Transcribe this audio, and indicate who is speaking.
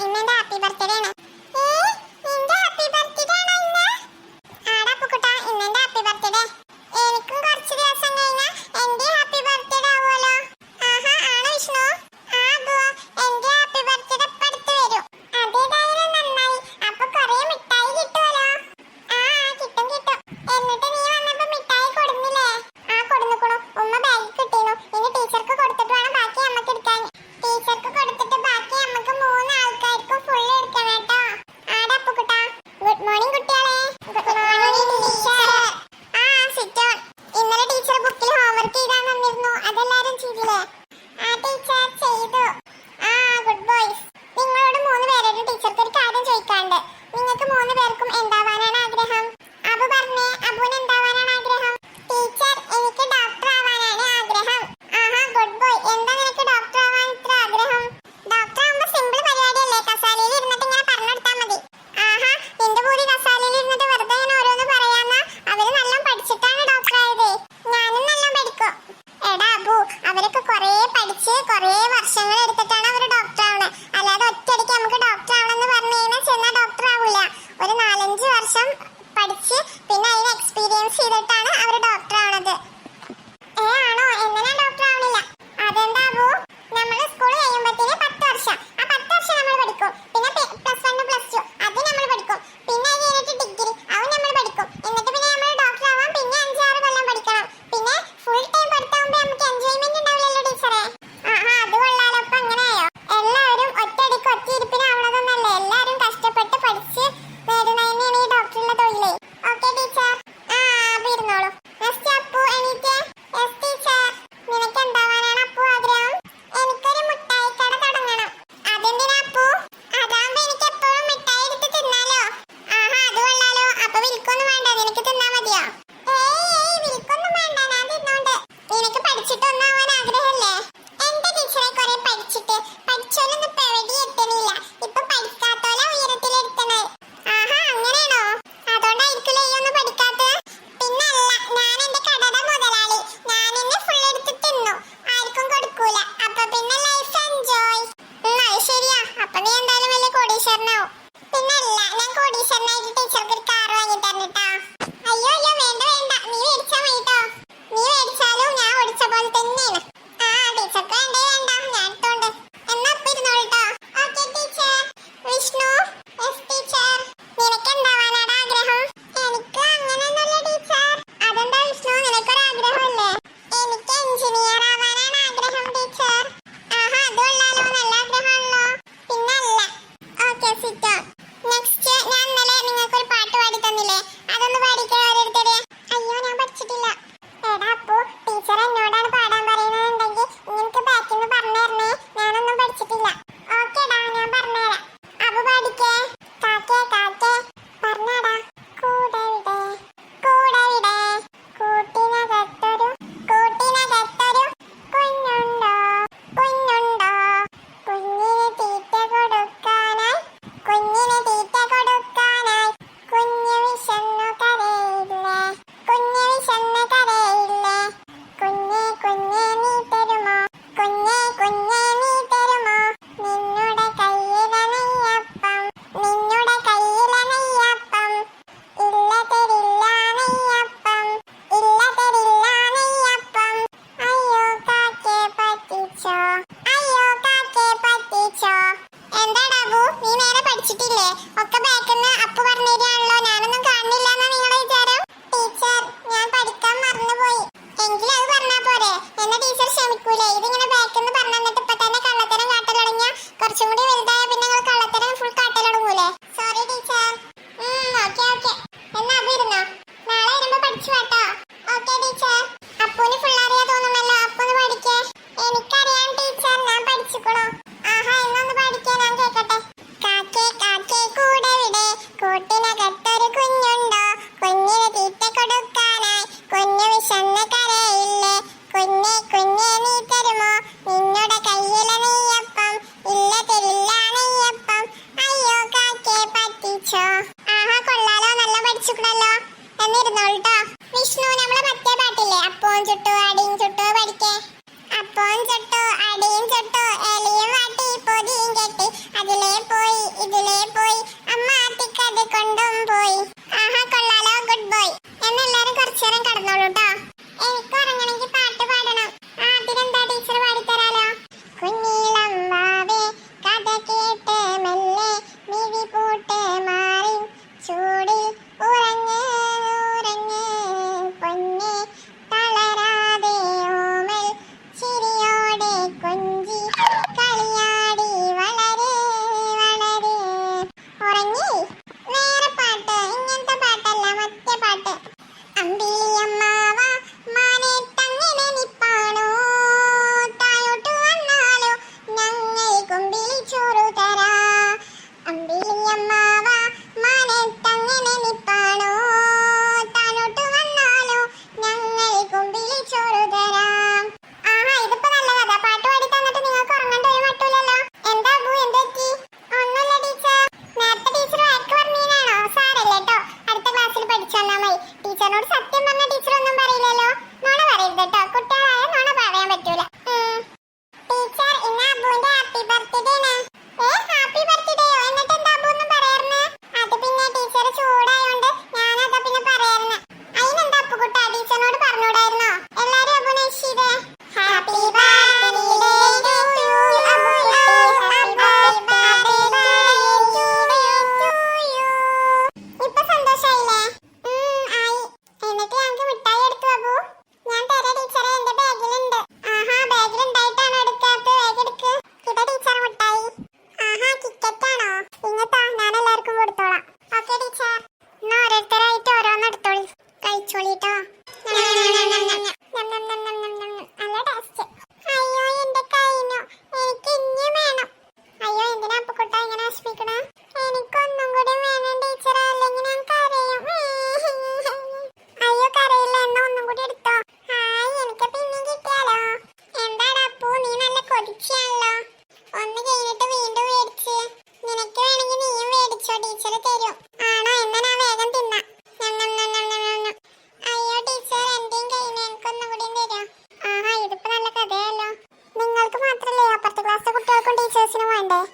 Speaker 1: ಇನ್ಮೇಲೆ happy birthday പഠിച്ച് പിന്നെ അതിന് എക്സ്പീരിയൻസ് ചെയ്തിട്ടാണ് അവർ ഡോക്ടർ 在你呢 ഒക്കെ ബാക്ക് ആഹാ കൊള്ളാലോ. നല്ല പഠിച്ചിട്ടുണ്ടല്ലോ എന്നിരുന്നോളൂട്ടോ വിഷ്ണു നമ്മളെ മറ്റേ പാട്ടില്ലേ? അപ്പോൻ ചുട്ടു അടിയും ചുട്ടു പഠിക്കേ. അപ്പോൻ ചുട്ടു അടിയും ചുട്ടു എലിയും വാട്ടി പൊതിയും കെട്ടി. അതിലേ പോയി ഇതിലേ പോയി. അമ്മ തിക്കത് കൊണ്ടും പോയി. அன்பே வேண்டாம்